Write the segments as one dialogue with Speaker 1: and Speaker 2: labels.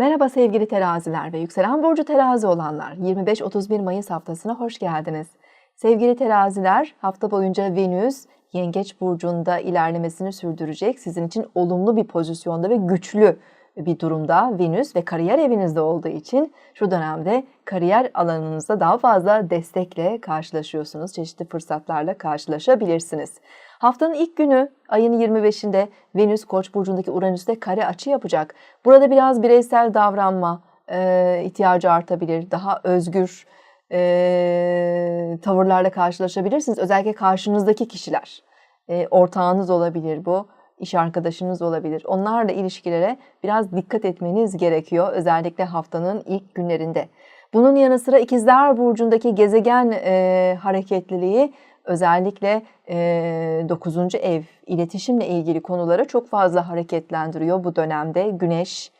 Speaker 1: Merhaba sevgili teraziler ve yükselen burcu terazi olanlar. 25-31 Mayıs haftasına hoş geldiniz. Sevgili teraziler hafta boyunca Venüs Yengeç burcunda ilerlemesini sürdürecek. Sizin için olumlu bir pozisyonda ve güçlü bir durumda Venüs ve kariyer evinizde olduğu için şu dönemde kariyer alanınızda daha fazla destekle karşılaşıyorsunuz. Çeşitli fırsatlarla karşılaşabilirsiniz. Haftanın ilk günü ayın 25'inde Venüs Koç burcundaki Uranüs'te kare açı yapacak. Burada biraz bireysel davranma e, ihtiyacı artabilir. Daha özgür e, tavırlarla karşılaşabilirsiniz. Özellikle karşınızdaki kişiler. E, ortağınız olabilir bu iş arkadaşınız olabilir. Onlarla ilişkilere biraz dikkat etmeniz gerekiyor özellikle haftanın ilk günlerinde. Bunun yanı sıra ikizler burcundaki gezegen e, hareketliliği özellikle e, 9. ev iletişimle ilgili konuları çok fazla hareketlendiriyor bu dönemde. Güneş,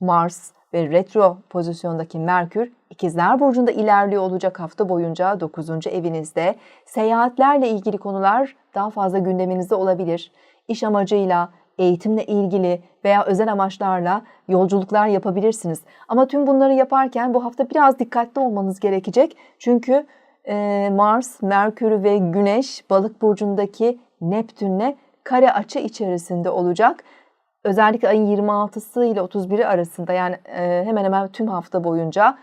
Speaker 1: Mars ve retro pozisyondaki Merkür ikizler burcunda ilerliyor olacak hafta boyunca 9. evinizde. Seyahatlerle ilgili konular daha fazla gündeminizde olabilir iş amacıyla, eğitimle ilgili veya özel amaçlarla yolculuklar yapabilirsiniz. Ama tüm bunları yaparken bu hafta biraz dikkatli olmanız gerekecek. Çünkü Mars, Merkür ve Güneş balık burcundaki Neptün'le kare açı içerisinde olacak. Özellikle ayın 26'sı ile 31'i arasında yani hemen hemen tüm hafta boyunca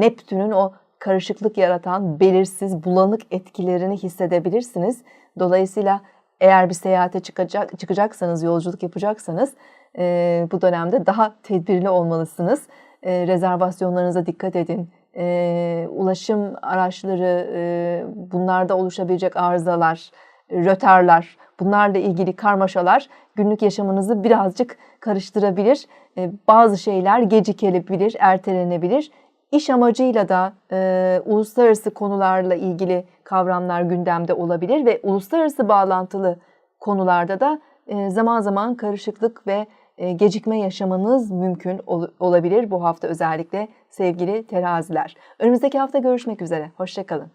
Speaker 1: Neptün'ün o karışıklık yaratan belirsiz, bulanık etkilerini hissedebilirsiniz. Dolayısıyla eğer bir seyahate çıkacak, çıkacaksanız, yolculuk yapacaksanız e, bu dönemde daha tedbirli olmalısınız. E, rezervasyonlarınıza dikkat edin. E, ulaşım araçları, e, bunlarda oluşabilecek arızalar, rötarlar, bunlarla ilgili karmaşalar günlük yaşamınızı birazcık karıştırabilir. E, bazı şeyler gecikebilir, ertelenebilir. İş amacıyla da e, uluslararası konularla ilgili kavramlar gündemde olabilir ve uluslararası bağlantılı konularda da e, zaman zaman karışıklık ve e, gecikme yaşamanız mümkün ol, olabilir bu hafta özellikle sevgili teraziler. Önümüzdeki hafta görüşmek üzere. Hoşçakalın.